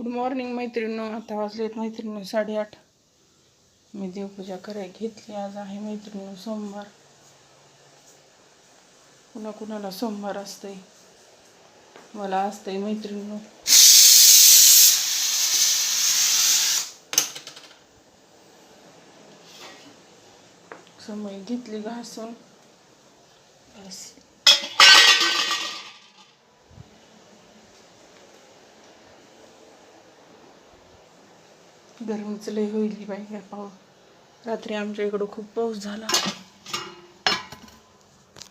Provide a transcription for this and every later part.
Good morning मैत्रिणींनो. आता वाजलेत मैत्रिणींनो साडेआठ. मी देवपूजा करायला घेतली. आज आहे मैत्रिणींनो सोमवार. कुणा कुणाला सोमवार असतंय? मला असतंय मैत्रिणींनो. समय घेतली घासून. बस. गरमीच लय होईल बाई काय पाऊस रात्री आमच्या इकडं खूप पाऊस झाला.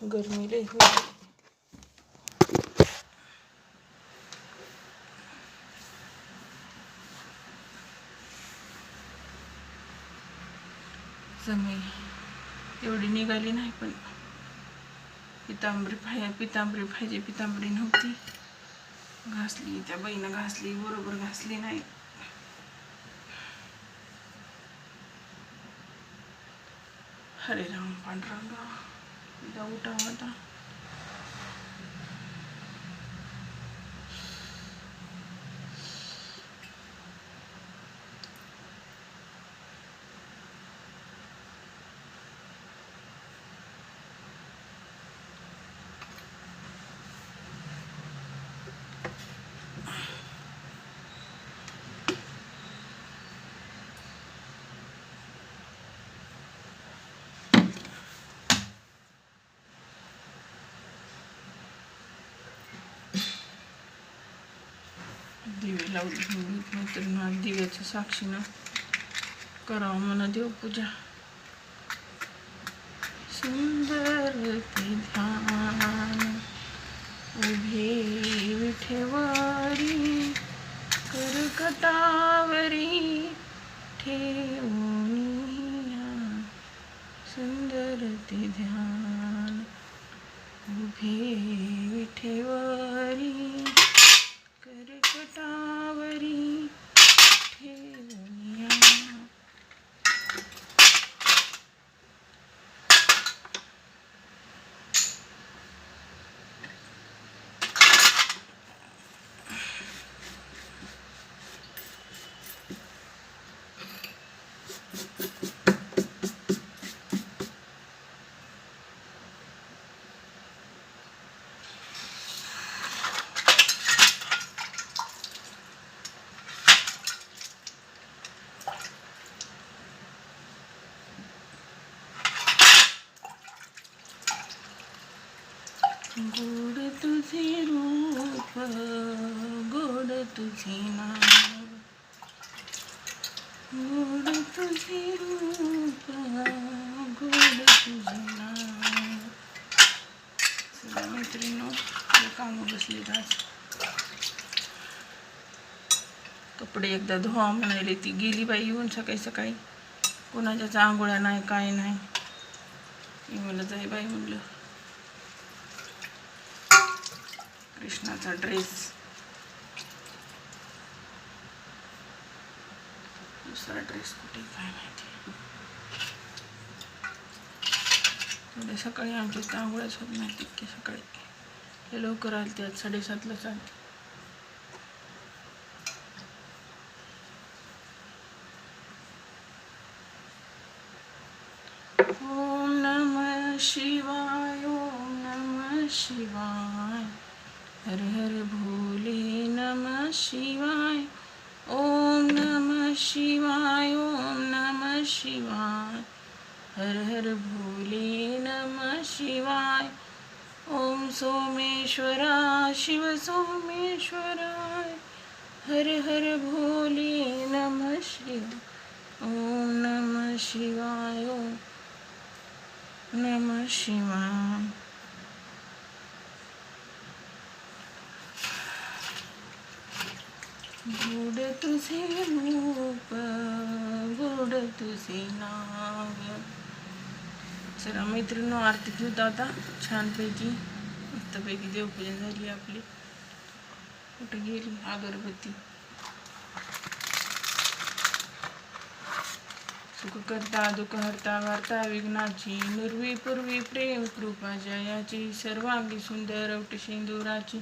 गरमी लय होईल. समय एवढी निघाली नाही पण. पितांबरी पाहिजे पितांबरी पाहिजे पितांबरी नव्हती. घासली त्या बाईनं घासली बरोबर घासली नाही. हरे राम पांडुरंगा एकदा दिवे लावली मैत्रिणी आज दिव्याच्या साक्षीनं करावं म्हणा देवपूजा. सुंदर ते ध्यान उभे विठेवारी करकटावरी ठेवून सुंदर ते ध्यान उभे विठेवारी करकटावरी Thank you तुझे रूप गोड तुझे नाव गोड तुझे रूप गोड तुझे नाव चला कामं बसली आज कपडे एकदा धुवा म्हणाले ती गेली बाई येऊन सकाळी सकाळी. कोणाच्याच आंघोळ्या नाही काय नाही. मी म्हणलं जाई बाई म्हणलं कृष्णाचा ड्रेस दुसरा ड्रेस कुठे काय माहिती? थोडे सकाळी आमच्या इथं आंघोळ्याच होत नाही तितके सकाळी. हे लवकर आले ते साडेसातला चालते ओम नमः शिवाय ओम नमः शिवाय. हर हर भोले नम शिवाय. ओम नमः शिवाय ओम नमः शिवाय हर हर भोले नमः शिवाय ओम सोमेश्वरा शिव सोमेश्वराय हर हर भोले नमः शिवाय ओम नमः शिवाय ओम नमः शिवाय गोड तुझे रूप गोड तुझे नाव चला मैत्रिणी आरती घेऊत आता छानपैकी मस्तपैकी देवपूजा झाली आपली कुठं गेली अगरबत्ती सुख करता दुःख हरता वार्ता विघ्नाची नुरवी पूर्वी प्रेम कृपा जयाची सर्वांगी सुंदर औट सिंदुराची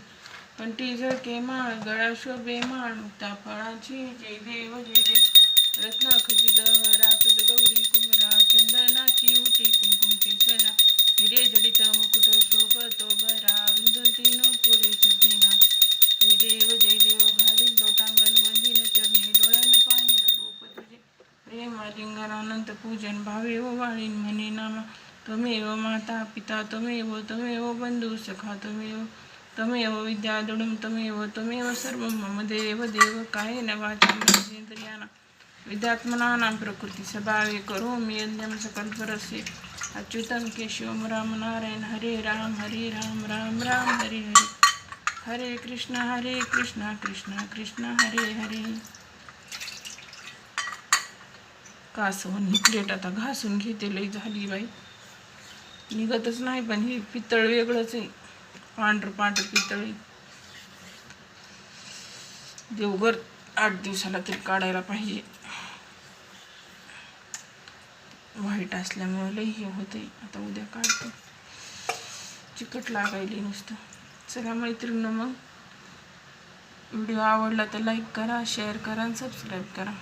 પણ ટીઝર કેમાણ, ગળાશો બેમાણ ફળા છે, જય દેવ જય દેવ. રત્ના ખજી દરાત ગૌરી કુમરા ચંદનાચી ઉટી કુમકુમ કેસરા હિરે જડિત મુકુટ શોભતો ભરા રુંદતીનો પૂરે ચઢેગા જય દેવ જય દેવ ઘાલી લોટાંગન વંદિન ચરણી, ડોળાન પાણી રૂપ તુજે પ્રેમ લિંગન અનંત પૂજન ભાવે એવો વાણીન મને નામા તમે એવો માતા પિતા, તમે એવો તમે એવો બંધુ સખા, તમે એવો विद्या दृढं तमेव त्वमेव सर्वं मम देव देव कायेन वाचा विद्यात्मनानां प्रकृती स्वभावे करोमि यज्ञं सकल्परस्य अच्युतं केशवं राम नारायण हरे राम हरे राम राम राम हरे हरे. हरे कृष्ण हरे कृष्ण कृष्ण कृष्ण हरे हरे. कासवण प्लेट आता घासून घेते लई झाली बाई. निघतच नाही पण हे पितळ वेगळंच आहे. पांढरं पांढरं पितळी. देवघर आठ दिवसाला तरी काढायला पाहिजे. व्हाईट असल्यामुळे लई हे होते आता उद्या काढतो. चिकट लागायली नुसतं. चला मैत्रीण मग. व्हिडिओ आवडला तर लाईक करा शेअर करा आणि सबस्क्राईब करा.